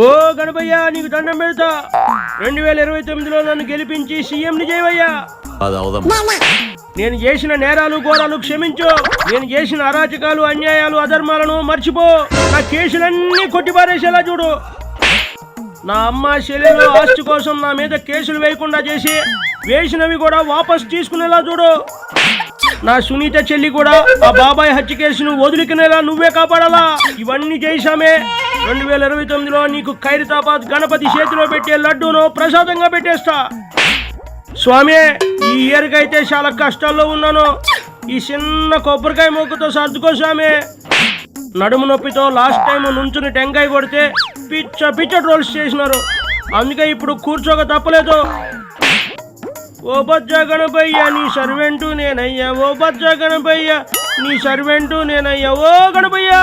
ఓ గణపయ్య నీకు దండం పెడతా. రెండు వేల ఇరవై తొమ్మిదిలో నన్ను గెలిపించి సీఎంని చేయవయ్యా. నేను చేసిన నేరాలు ఘోరాలు క్షమించు. నేను చేసిన అరాచకాలు అన్యాయాలు అధర్మాలను మర్చిపో. నా కేసులన్నీ కొట్టిపారేసేలా చూడు. నా అమ్మ చెల్లెలు ఆస్తి కోసం నా మీద కేసులు వేయకుండా చేసి వేసినవి కూడా వాపస్ తీసుకునేలా చూడు. నా సునీత చెల్లి కూడా ఆ బాబాయ్ హత్య కేసును వదిలికునేలా నువ్వే కాపాడాలా. ఇవన్నీ చేశామే. రెండు వేల ఇరవై తొమ్మిదిలో నీకు ఖైరతాబాద్ గణపతి చేతిలో పెట్టే లడ్డూను ప్రసాదంగా పెట్టేస్తా. స్వామి ఈ ఇయర్కైతే చాలా కష్టాల్లో ఉన్నాను. ఈ చిన్న కొబ్బరికాయ మొక్కతో సర్దుకో స్వామి. నడుము నొప్పితో లాస్ట్ టైం నుంచుని టెంకాయ కొడితే పిచ్చ పిచ్చ ట్రోల్స్ చేసినారు. అందుకే ఇప్పుడు కూర్చోక తప్పలేదు. ఓ బజ్జ గణపయ్య నీ సర్వెంటు నేనయ్యా. ఓ బజ్జ గణపయ్య నీ సర్వెంటు నేనయ్యా. ఓ గణపయ్యా!